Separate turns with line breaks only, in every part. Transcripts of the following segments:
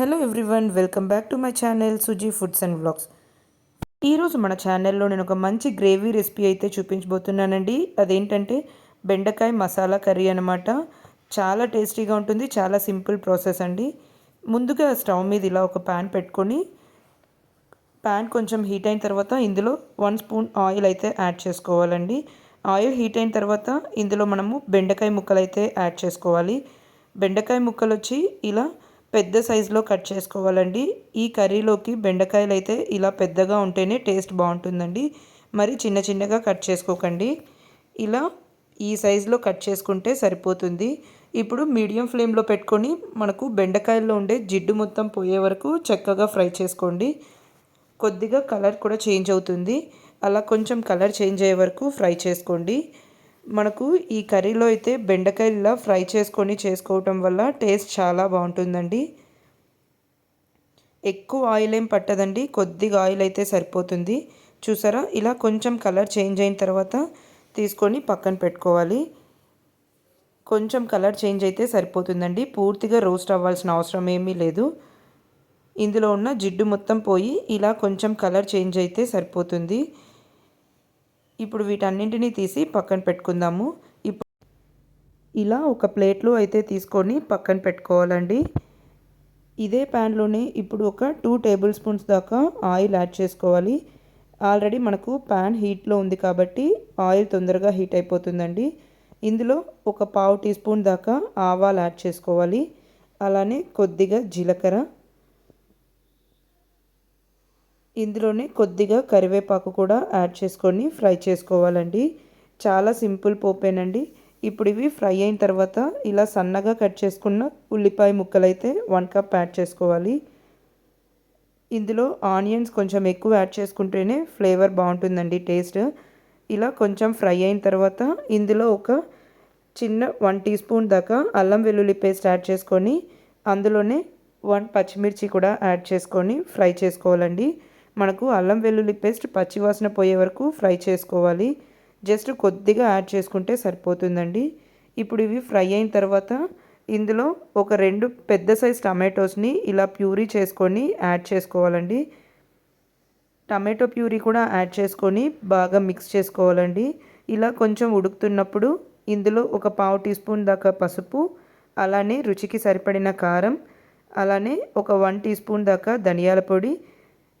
Hello everyone welcome back to my channel Suji foods and vlogs. ఈరోజు మన ఛానల్లో నేను ఒక మంచి గ్రేవీ రెసిపీ అయితే చూపించబోతున్నానండి. అదేంటంటే బెండకాయ మసాలా కర్రీ అనమాట చాలా టేస్టీగా ఉంటుంది చాలా సింపుల్ ప్రాసెస్ అండి. ముందుగా స్టవ్ మీద ఇలా ఒక ప్యాన్ పెట్టుకొని ప్యాన్ కొంచెం హీట్ అయిన తర్వాత ఇందులో వన్ స్పూన్ ఆయిల్ అయితే యాడ్ చేసుకోవాలండి. ఆయిల్ హీట్ అయిన తర్వాత ఇందులో మనము బెండకాయ ముక్కలు అయితే యాడ్ చేసుకోవాలి. బెండకాయ ముక్కలు వచ్చి ఇలా పెద్ద సైజులో కట్ చేసుకోవాలండి. ఈ కర్రీలోకి బెండకాయలు అయితే ఇలా పెద్దగా ఉంటేనే టేస్ట్ బాగుంటుందండి. మరి చిన్న చిన్నగా కట్ చేసుకోకండి. ఇలా ఈ సైజులో కట్ చేసుకుంటే సరిపోతుంది. ఇప్పుడు మీడియం ఫ్లేమ్లో పెట్టుకొని మనకు బెండకాయల్లో ఉండే జిడ్డు మొత్తం పోయే వరకు చక్కగా ఫ్రై చేసుకోండి. కొద్దిగా కలర్ కూడా చేంజ్ అవుతుంది. అలా కొంచెం కలర్ చేంజ్ అయ్యే వరకు ఫ్రై చేసుకోండి. మనకు ఈ కర్రీలో అయితే బెండకాయలా ఇలా ఫ్రై చేసుకొని చేసుకోవటం వల్ల టేస్ట్ చాలా బాగుంటుందండి. ఎక్కువ ఆయిల్ ఏం పట్టదండి కొద్దిగా ఆయిల్ అయితే సరిపోతుంది. చూసారా? ఇలా కొంచెం కలర్ చేంజ్ అయిన తర్వాత తీసుకొని పక్కన పెట్టుకోవాలి. కొంచెం కలర్ చేంజ్ అయితే సరిపోతుందండి. పూర్తిగా రోస్ట్ అవ్వాల్సిన అవసరం ఏమీ లేదు. ఇందులో ఉన్న జిడ్డు మొత్తం పోయి ఇలా కొంచెం కలర్ చేంజ్ అయితే సరిపోతుంది. ఇప్పుడు వీటన్నింటినీ తీసి పక్కన పెట్టుకుందాము. ఇప్పుడు ఇలా ఒక ప్లేట్లో అయితే తీసుకొని పక్కన పెట్టుకోవాలండి. ఇదే ప్యాన్లోనే ఇప్పుడు ఒక టూ టేబుల్ స్పూన్స్ దాకా ఆయిల్ యాడ్ చేసుకోవాలి. ఆల్రెడీ మనకు ప్యాన్ హీట్లో ఉంది కాబట్టి ఆయిల్ తొందరగా హీట్ అయిపోతుందండి. ఇందులో ఒక పావు టీ స్పూన్ దాకా ఆవాలు యాడ్ చేసుకోవాలి. అలానే కొద్దిగా జీలకర్ర ఇందులోనే కొద్దిగా కరివేపాకు కూడా యాడ్ చేసుకొని ఫ్రై చేసుకోవాలండి. చాలా సింపుల్ పోపేనండి. ఇప్పుడు ఇవి ఫ్రై అయిన తర్వాత ఇలా సన్నగా కట్ చేసుకున్న ఉల్లిపాయ ముక్కలైతే వన్ కప్ యాడ్ చేసుకోవాలి. ఇందులో ఆనియన్స్ కొంచెం ఎక్కువ యాడ్ చేసుకుంటేనే ఫ్లేవర్ బాగుంటుందండి టేస్ట్. ఇలా కొంచెం ఫ్రై అయిన తర్వాత ఇందులో ఒక చిన్న వన్ టీ స్పూన్ దాకా అల్లం వెల్లుల్లి పేస్ట్ యాడ్ చేసుకొని అందులోనే వన్ పచ్చిమిర్చి కూడా యాడ్ చేసుకొని ఫ్రై చేసుకోవాలండి. మనకు అల్లం వెల్లుల్లి పేస్ట్ పచ్చివాసన పోయే వరకు ఫ్రై చేసుకోవాలి. జస్ట్ కొద్దిగా యాడ్ చేసుకుంటే సరిపోతుందండి. ఇప్పుడు ఇవి ఫ్రై అయిన తర్వాత ఇందులో ఒక రెండు పెద్ద సైజ్ టమాటోస్ని ఇలా ప్యూరీ చేసుకొని యాడ్ చేసుకోవాలండి. టమాటో ప్యూరీ కూడా యాడ్ చేసుకొని బాగా మిక్స్ చేసుకోవాలండి. ఇలా కొంచెం ఉడుకుతున్నప్పుడు ఇందులో ఒక పావు టీ స్పూన్ దాకా పసుపు అలానే రుచికి సరిపడిన కారం అలానే ఒక వన్ టీ స్పూన్ దాకా ధనియాల పొడి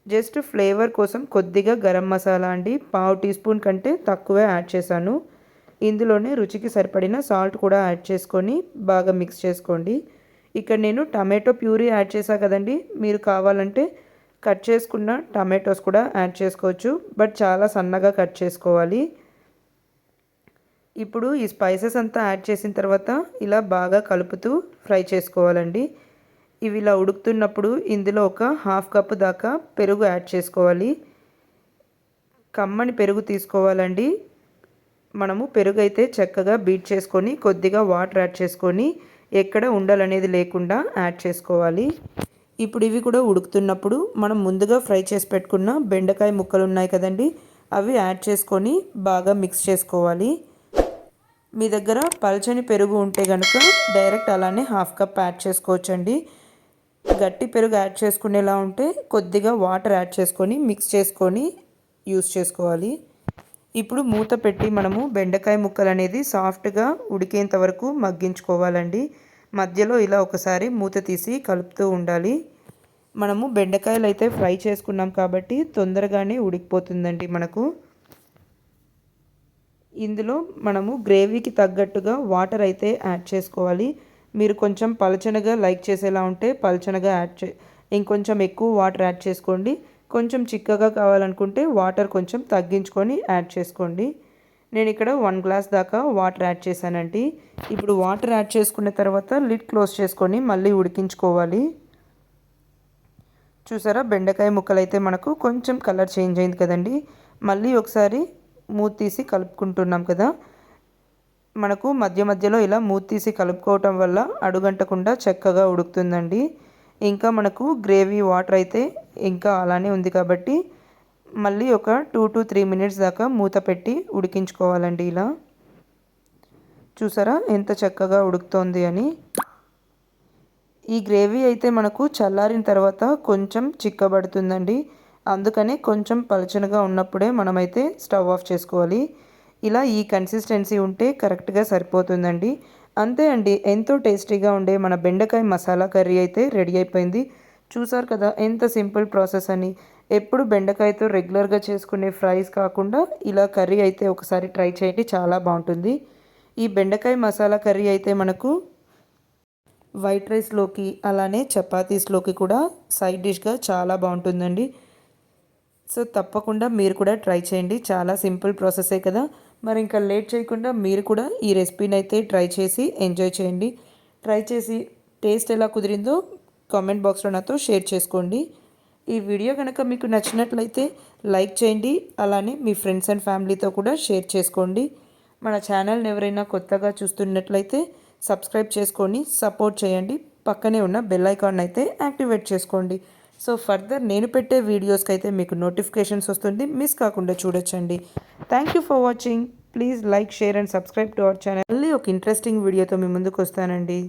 జస్ట్ ఫ్లేవర్ కోసం కొద్దిగా గరం మసాలా అండి. పావు టీ స్పూన్ కంటే తక్కువే యాడ్ చేశాను. ఇందులోనే రుచికి సరిపడిన సాల్ట్ కూడా యాడ్ చేసుకొని బాగా మిక్స్ చేసుకోండి. ఇక్కడ నేను టమాటో ప్యూరీ యాడ్ చేశా కదండి. మీరు కావాలంటే కట్ చేసుకున్న టమాటోస్ కూడా యాడ్ చేసుకోవచ్చు. బట్ చాలా సన్నగా కట్ చేసుకోవాలి. ఇప్పుడు ఈ స్పైసెస్ అంతా యాడ్ చేసిన తర్వాత ఇలా బాగా కలుపుతూ ఫ్రై చేసుకోవాలండి. ఇవి ఇలా ఉడుకుతున్నప్పుడు ఇందులో ఒక హాఫ్ కప్ దాకా పెరుగు యాడ్ చేసుకోవాలి. కమ్మని పెరుగు తీసుకోవాలండి. మనము పెరుగు అయితే చక్కగా బీట్ చేసుకొని కొద్దిగా వాటర్ యాడ్ చేసుకొని ఎక్కడ ఉండాలనేది లేకుండా యాడ్ చేసుకోవాలి. ఇప్పుడు ఇవి కూడా ఉడుకుతున్నప్పుడు మనం ముందుగా ఫ్రై చేసి పెట్టుకున్న బెండకాయ ముక్కలు ఉన్నాయి కదండి అవి యాడ్ చేసుకొని బాగా మిక్స్ చేసుకోవాలి. మీ దగ్గర పల్చని పెరుగు ఉంటే కనుక డైరెక్ట్ అలానే హాఫ్ కప్ యాడ్ చేసుకోవచ్చండి. గట్టి పెరుగు యాడ్ చేసుకునేలా ఉంటే కొద్దిగా వాటర్ యాడ్ చేసుకొని మిక్స్ చేసుకొని యూస్ చేసుకోవాలి. ఇప్పుడు మూత పెట్టి మనము బెండకాయ ముక్కలు అనేది సాఫ్ట్గా ఉడికేంత వరకు మగ్గించుకోవాలండి. మధ్యలో ఇలా ఒకసారి మూత తీసి కలుపుతూ ఉండాలి. మనము బెండకాయలు అయితే ఫ్రై చేసుకున్నాం కాబట్టి తొందరగానే ఉడికిపోతుందండి మనకు. ఇందులో మనము గ్రేవీకి తగ్గట్టుగా వాటర్ అయితే యాడ్ చేసుకోవాలి. మీరు కొంచెం పలచనగా లైక్ చేసేలా ఉంటే పలచనగా యాడ్ చే ఇంకొంచెం ఎక్కువ వాటర్ యాడ్ చేసుకోండి. కొంచెం చిక్కగా కావాలనుకుంటే వాటర్ కొంచెం తగ్గించుకొని యాడ్ చేసుకోండి. నేను ఇక్కడ వన్ గ్లాస్ దాకా వాటర్ యాడ్ చేశానండి. ఇప్పుడు వాటర్ యాడ్ చేసుకున్న తర్వాత లిడ్ క్లోజ్ చేసుకొని మళ్ళీ ఉడికించుకోవాలి. చూసారా? బెండకాయ ముక్కలు అయితే మనకు కొంచెం కలర్ చేంజ్ అయింది కదండి. మళ్ళీ ఒకసారి మూత తీసి కలుపుకుంటున్నాం కదా. మనకు మధ్య మధ్యలో ఇలా మూత తీసి కలుపుకోవటం వల్ల అడుగంటకుండా చక్కగా ఉడుకుతుందండి. ఇంకా మనకు గ్రేవీ వాటర్ అయితే ఇంకా అలానే ఉంది కాబట్టి మళ్ళీ ఒక టూ టు త్రీ మినిట్స్ దాకా మూత పెట్టి ఉడికించుకోవాలండి ఇలా. చూసారా ఎంత చక్కగా ఉడుకుతోంది అని. ఈ గ్రేవీ అయితే మనకు చల్లారిన తర్వాత కొంచెం చిక్కబడుతుందండి. అందుకని కొంచెం పలచనగా ఉన్నప్పుడే మనమైతే స్టవ్ ఆఫ్ చేసుకోవాలి. ఇలా ఈ కన్సిస్టెన్సీ ఉంటే కరెక్ట్గా సరిపోతుందండి. అంతే అండి ఎంతో టేస్టీగా ఉండే మన బెండకాయ మసాలా కర్రీ అయితే రెడీ అయిపోయింది. చూసారు కదా ఎంత సింపుల్ ప్రాసెస్ అని. ఎప్పుడు బెండకాయతో రెగ్యులర్గా చేసుకునే ఫ్రైస్ కాకుండా ఇలా కర్రీ అయితే ఒకసారి ట్రై చేయండి చాలా బాగుంటుంది. ఈ బెండకాయ మసాలా కర్రీ అయితే మనకు వైట్ రైస్లోకి అలానే చపాతీస్లోకి కూడా సైడ్ డిష్గా చాలా బాగుంటుందండి. సో తప్పకుండా మీరు కూడా ట్రై చేయండి. చాలా సింపుల్ ప్రాసెసే కదా. మరి ఇంకా లేట్ చేయకుండా మీరు కూడా ఈ రెసిపీని అయితే ట్రై చేసి ఎంజాయ్ చేయండి. ట్రై చేసి టేస్ట్ ఎలా కుదిరిందో కామెంట్ బాక్స్లో నాతో షేర్ చేసుకోండి. ఈ వీడియో కనుక మీకు నచ్చినట్లయితే లైక్ చేయండి. అలానే మీ ఫ్రెండ్స్ అండ్ ఫ్యామిలీతో కూడా షేర్ చేసుకోండి. మన ఛానల్ని ఎవరైనా కొత్తగా చూస్తున్నట్లయితే సబ్స్క్రైబ్ చేసుకొని సపోర్ట్ చేయండి. పక్కనే ఉన్న బెల్ ఐకాన్ అయితే యాక్టివేట్ చేసుకోండి. సో ఫర్దర్ నేను పెట్టే వీడియోస్కి అయితే మీకు నోటిఫికేషన్స్ వస్తుంది మిస్ కాకుండా చూడొచ్చండి. Thank you for watching please like share and subscribe to our channel మళ్ళీ ఒక ఇంట్రెస్టింగ్ వీడియోతో మీ ముందుకు వస్తానండి.